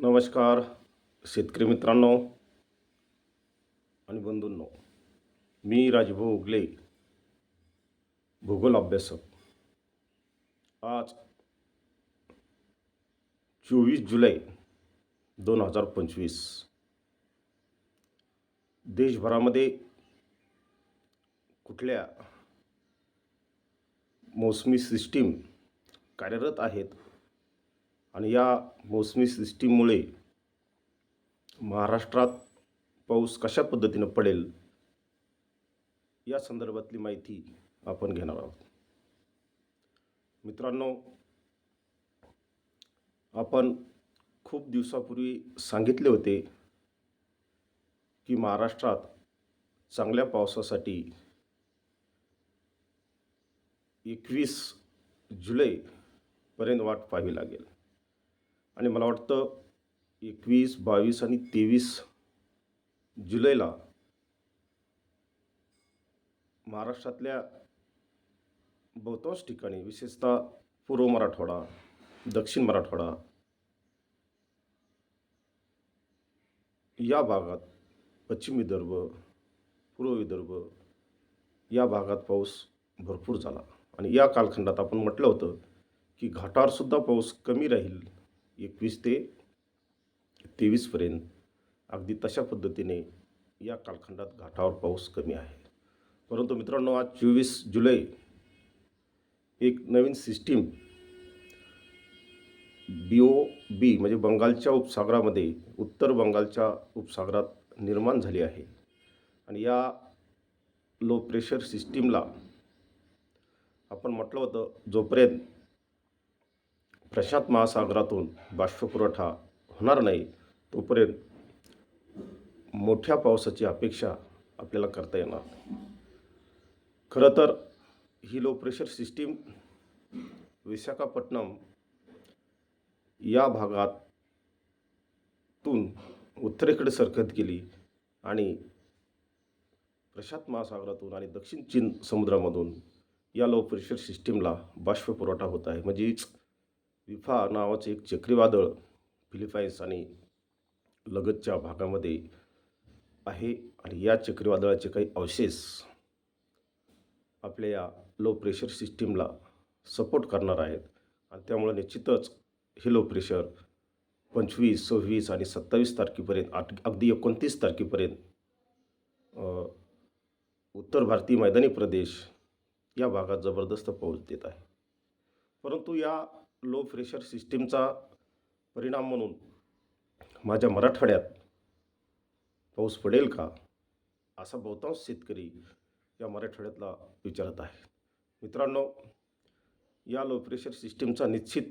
नमस्कार शेतकरी मित्रांनो आणि बंधूंनो मी राजभाऊ उगले भूगोल अभ्यासक. आज चोवीस जुलै दोन हजार पंचवीस. देशभरामध्ये कुठल्या मोसमी सिस्टीम कार्यरत आहेत? आणि या मोसमी सिस्टीममुळे महाराष्ट्रात पाऊस कशा पद्धतीनं पडेल या संदर्भातली माहिती आपण घेणार आहोत. मित्रांनो आपण खूप दिवसापूर्वी सांगितले होते की महाराष्ट्रात चांगल्या पावसासाठी एकवीस जुलैपर्यंत वाट पाहावी लागेल. आणि मला वाटतं एकवीस बावीस आणि तेवीस जुलैला महाराष्ट्रातल्या बहुतांश ठिकाणी विशेषतः पूर्व मराठवाडा दक्षिण मराठवाडा या भागात पश्चिम विदर्भ पूर्व विदर्भ या भागात पाऊस भरपूर झाला. आणि या कालखंडात आपण म्हटलं होतं की घाटावरसुद्धा पाऊस कमी राहील. एकवीस ते तेवीसपर्यंत अगदी तशा पद्धतीने या कालखंडात घाटावर पाऊस कमी आहे. परंतु मित्रांनो आज चोवीस जुलै एक नवीन सिस्टीम बी ओ बी म्हणजे बंगालच्या उपसागरामध्ये उत्तर बंगालच्या उपसागरात निर्माण झाली आहे. आणि या लो प्रेशर सिस्टीमला आपण म्हटलं होतं जोपर्यंत प्रशांत महासागरातून बाष्पपुरवठा होणार नाही तोपर्यंत मोठ्या पावसाची अपेक्षा आपल्याला करता येणार खरं तर ही लो प्रेशर सिस्टीम विशाखापट्टणम या भागातून उत्तरेकडे सरकत गेली आणि प्रशांत महासागरातून आणि दक्षिण चीन समुद्रामधून या लो प्रेशर सिस्टीमला बाष्प पुरवठा होत आहे. म्हणजेच विफा नावाचे एक चक्रीवादळ फिलिपाईन्स आणि लगतच्या भागामध्ये आहे आणि या चक्रीवादळाचे काही अवशेष आपल्या या लो प्रेशर सिस्टीमला सपोर्ट करणार आहेत. आणि त्यामुळे निश्चितच हे लो प्रेशर पंचवीस सव्वीस आणि सत्तावीस तारखेपर्यंत आठ अगदी एकोणतीस तारखेपर्यंत उत्तर भारतीय मैदानी प्रदेश या भागात जबरदस्त पाऊस देत आहे. परंतु या लो प्रेशर सिस्टीमचा परिणाम म्हणून माझ्या मराठवाड्यात पाऊस पडेल का असा बहुतांश शेतकरी या मराठवाड्यातला विचारत आहे मित्रांनो या लो प्रेशर सिस्टीमचा निश्चित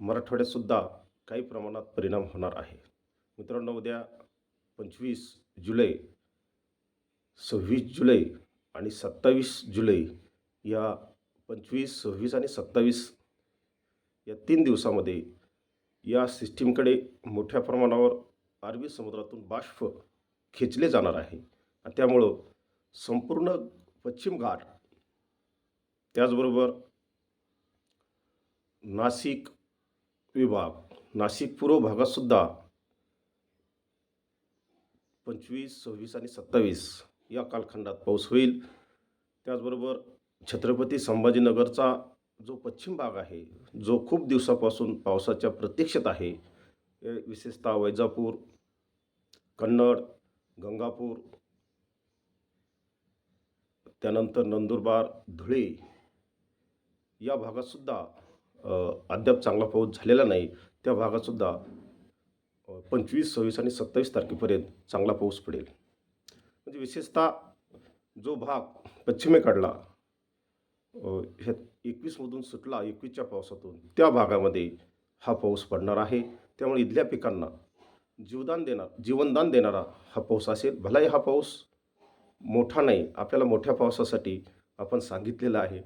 मराठवाड्यातसुद्धा काही प्रमाणात परिणाम होणार आहे. मित्रांनो उद्या पंचवीस जुलै सव्वीस जुलै आणि सत्तावीस जुलै या पंचवीस सव्वीस आणि सत्तावीस या तीन दिवसामध्ये या सिस्टीमकडे मोठ्या प्रमाणावर अरबी समुद्रातून बाष्प खेचले जाणार आहे. आणि त्यामुळं संपूर्ण पश्चिम घाट त्याचबरोबर नाशिक विभाग नाशिक पूर्व भागातसुद्धा पंचवीस सव्वीस आणि सत्तावीस या कालखंडात पाऊस होईल. त्याचबरोबर छत्रपती संभाजीनगरचा जो पश्चिम भाग आहे जो खूप दिवसापासून पावसाच्या प्रतीक्षेत आहे विशेषतः वैजापूर कन्नड गंगापूर त्यानंतर नंदुरबार धुळे या भागातसुद्धा अद्याप चांगला पाऊस झालेला नाही. त्या भागातसुद्धा पंचवीस सव्वीस आणि सत्तावीस तारखेपर्यंत चांगला पाऊस पडेल. म्हणजे विशेषतः जो भाग पश्चिमेकडला ह्या एकवीसमधून सुटला एकवीसच्या पावसातून त्या भागामध्ये हा पाऊस पडणार आहे. त्यामुळे इथल्या पिकांना जीवदान देणार जीवनदान देणारा हा पाऊस असेल. भलाही हा पाऊस मोठा नाही आपल्याला मोठ्या पावसासाठी आपण सांगितलेलं आहे.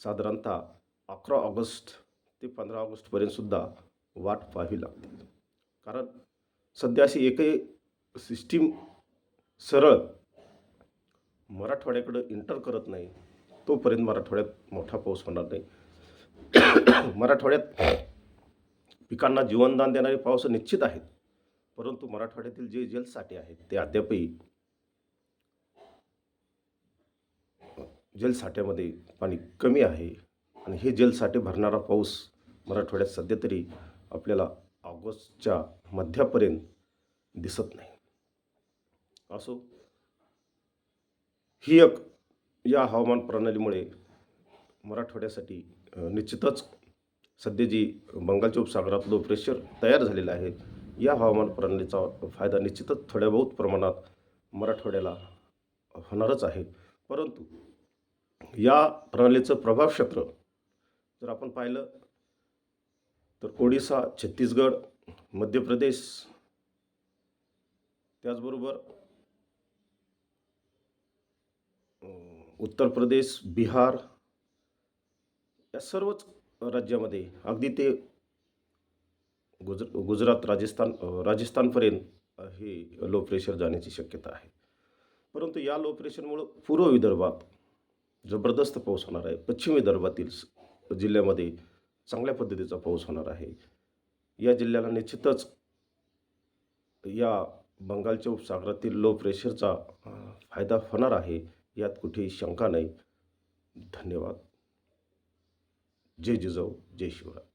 साधारणतः अकरा ऑगस्ट ते पंधरा ऑगस्टपर्यंतसुद्धा वाट पाहावी लागते. कारण सध्या अशी एकही सिस्टीम सरळ मराठवाड्याकडं इंटर करत नाही. तोपर्यंत मराठवाड्यात मोठा पाऊस होणार नाही. मराठवाड्यात पिकांना जीवनदान देणारे पाऊस निश्चित आहेत. परंतु मराठवाड्यातील जे जलसाठे आहेत ते अद्यापही जलसाठ्यामध्ये पाणी कमी आहे आणि हे जलसाठे भरणारा पाऊस मराठवाड्यात सध्या तरी आपल्याला ऑगस्टच्या मध्यापर्यंत दिसत नाही. असो ही एक या हवामान प्रणालीमुळे मराठवाड्यासाठी निश्चितच सध्या जी बंगालच्या उपसागरात लो प्रेशर तयार झालेलं आहे या हवामान प्रणालीचा फायदा निश्चितच थोड्या बहुत प्रमाणात मराठवाड्याला होणारच आहे. परंतु या प्रणालीचं प्रभाव क्षेत्र जर आपण पाहिलं तर ओडिसा छत्तीसगड मध्य प्रदेश त्याचबरोबर उत्तर प्रदेश बिहार या सर्वच राज्यामध्ये अगदी ते गुज गुजरात राजस्थान राजस्थानपर्यंत हे लो प्रेशर जाण्याची शक्यता आहे. परंतु या लो प्रेशरमुळं पूर्व विदर्भात जबरदस्त पाऊस होणार आहे. पश्चिम विदर्भातील जिल्ह्यामध्ये चांगल्या पद्धतीचा पाऊस होणार आहे. या जिल्ह्याला निश्चितच या बंगालच्या उपसागरातील लो प्रेशरचा फायदा होणार आहे. यात कुठेही शंका नाही. धन्यवाद. जय जिजाऊ जय शिवराय.